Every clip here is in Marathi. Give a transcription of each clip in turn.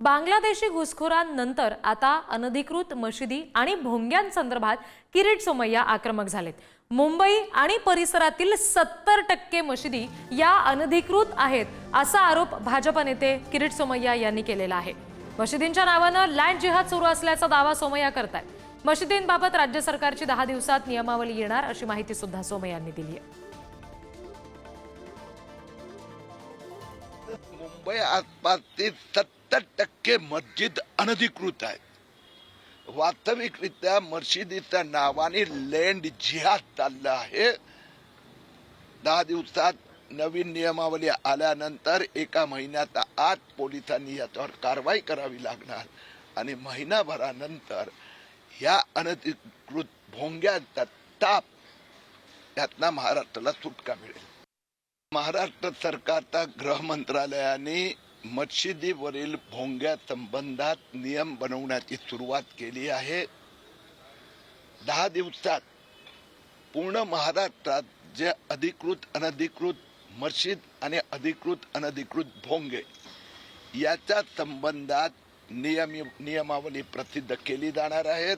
बांगलादेशी घुसखोरांनंतर आता अनधिकृत मशिदी आणि भोंग्यांसंदर्भात किरीट सोमय्या आक्रमक झालेत. मुंबई आणि परिसरातील सत्तर टक्के मशिदी या अनधिकृत आहेत असा आरोप भाजप नेते किरीट सोमय्या यांनी केलेला आहे. मशिदींच्या नावानं लँड जिहाद सुरू असल्याचा दावा सोमय्या करतायत. मशिदींबाबत राज्य सरकारची दहा दिवसात नियमावली येणार अशी माहिती सुद्धा सोमय्यांनी दिली आहे. मुंबई आसपासचे सत्तर टक्के मस्जिद अनधिकृत आहेत. वास्तविकरित्या मशिदीच्या नावाने लँड जिहाद चाललं आहे. दहा दिवसात नवीन नियमावली आल्यानंतर एका महिन्याचा आत पोलिसांनी याच्यावर कारवाई करावी लागणार आणि महिनाभरानंतर या अनधिकृत भोंग्यांचा ताप यातना महाराष्ट्राला सुटका मिळेल. महाराष्ट्र सरकारच्या गृह मंत्रालयाने मशिदीवरील भोंग्या संबंधात नियम बनवण्याची सुरुवात केली आहे. दहा दिवसात पूर्ण महाराष्ट्रात जे अधिकृत अनधिकृत मशीद आणि अधिकृत अनधिकृत भोंगे याच्या संबंधात नियम नियमावली प्रसिद्ध केली जाणार आहेत.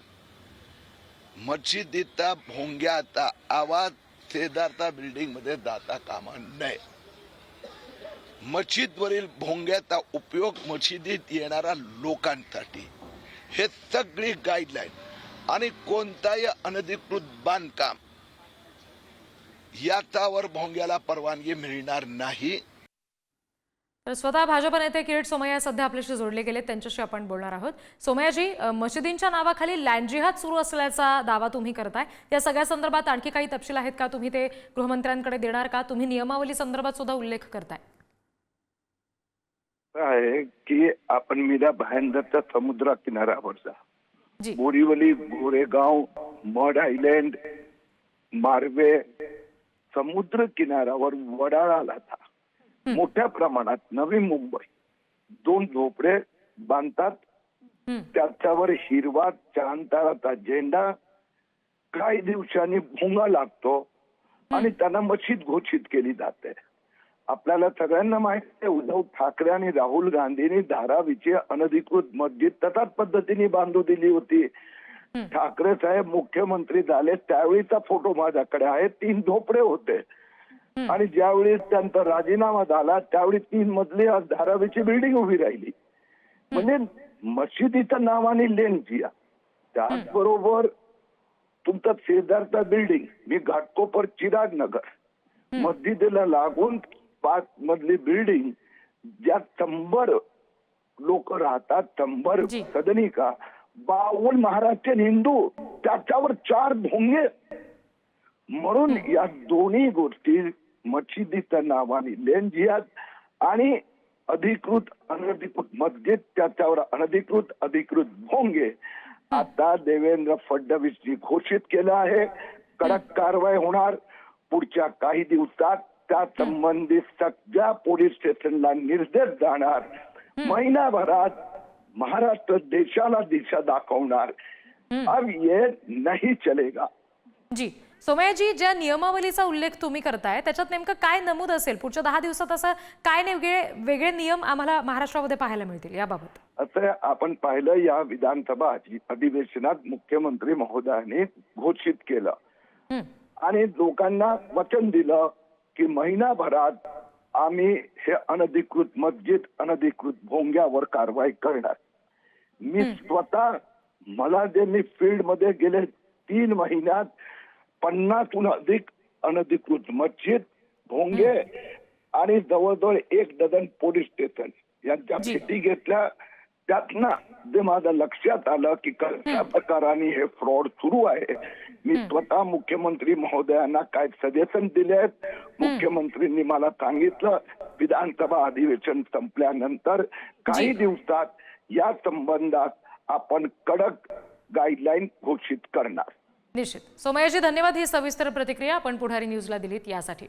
मशिदीचा भोंग्याचा आवाज शेजारच्या बिल्डिंगमध्ये जाता कामा नये. मशीदवरील भोंग्याचा उपयोग मशिदीत येणाऱ्या लोकांसाठी. हे सगळी गाईडलाईन आणि कोणताही अनधिकृत बांधकाम याच्यावर भोंग्याला परवानगी मिळणार नाही. तर स्वतः भाजप नेते किरीट सोमय्या सध्या आपल्याशी जोडले गेले त्यांच्याशी आपण बोलणार आहोत. सोमय्याजी अ, मशिदींच्या नावाखाली लँड जिहाद सुरू असल्याचा दावा तुम्ही करताय. या सगळ्या संदर्भात आणखी काही तपशील आहेत का? तुम्ही ते गृहमंत्र्यांकडे देणार का? तुम्ही नियमावली संदर्भात सुद्धा उल्लेख करताय. आहे की आपण मीरा भायंदरच्या समुद्र किनाऱ्यावर जा. जी बोरीवली गोरेगाव मड आयलँड मार्वे समुद्र किनाऱ्यावर वडाळाला मोठ्या प्रमाणात नवी मुंबई. दोन झोपडे बांधतात. त्याच्यावर हिरवा चांताराचा झेंडा. काही दिवसांनी भुंगा लागतो आणि त्यांना मशीद घोषित केली जाते. आपल्याला सगळ्यांना माहिती आहे उद्धव ठाकरे आणि राहुल गांधींनी धारावीची अनधिकृत मस्जिद तशाच पद्धतीने बांधू दिली होती. ठाकरे साहेब मुख्यमंत्री झाले त्यावेळीचा फोटो माझ्याकडे आहे तीन झोपडे होते. आणि ज्यावेळी त्यांचा राजीनामा झाला त्यावेळी तीन मजली आज धारावीची बिल्डिंग उभी राहिली. म्हणजे मशिदीच्या नावाने लेन जिया त्याचबरोबर तुमचा शेजारचा बिल्डिंग मी घाटकोपर चिराग नगर मस्जिदीला लागून पाच मजली बिल्डिंग ज्यात शंभर लोक राहतात शंभर. सदनिका बावन्न महाराष्ट्रीयन हिंदू त्याच्यावर चार भोंगे. म्हणून या दोन्ही गोष्टी मशिदीच्या नावाने लेन जिहाद आणि अधिकृत अनधिकृत मस्जिद त्याच्यावर अनधिकृत अधिकृत भोंगे. आता देवेंद्र फडणवीसनी घोषित केलं आहे. कडक कारवाई होणार. पुढच्या काही दिवसात त्या संबंधित सगळ्या पोलीस स्टेशनला निर्देश जाणार. महिनाभरात महाराष्ट्र देशाला दिशा दाखवणार. अब ये नहीं चलेगा. जी. सोमय्याजी ज्या नियमावलीचा उल्लेख तुम्ही करताय त्याच्यात नेमकं काय नमूद असेल? पुढच्या दहा दिवसात असं काय वेगळे वेगळे नियम आम्हाला महाराष्ट्रामध्ये पाहायला मिळतील याबाबत? असं आपण पाहिलं या विधानसभा अधि- अधिवेशनात मुख्यमंत्री महोदयाने घोषित केलं. आणि लोकांना वचन दिलं की महिनाभरात आम्ही हे अनधिकृत मस्जिद अनधिकृत भोंग्यावर कारवाई करणार. मी स्वतः मला जे मी फील्डमध्ये गेले तीन महिन्यात पन्नासहून अधिक अनधिकृत मस्जिद भोंगे आणि जवळजवळ एक डझन पोलीस स्टेशन यांच्या. भेटी घेतल्या. त्यातनं जे माझं लक्षात आलं की कशा प्रकाराने हे फ्रॉड सुरू आहे. मी स्वतः मुख्यमंत्री महोदयांना काय सजेशन दिले आहेत. मुख्यमंत्रींनी मला सांगितलं विधानसभा अधिवेशन संपल्यानंतर काही दिवसात या संबंधात आपण कडक गाईडलाईन घोषित करणार. निश्चित. सोमयाजी धन्यवाद. ही सविस्तर प्रतिक्रिया आपण पुढारी न्यूजला दिलीत यासाठी.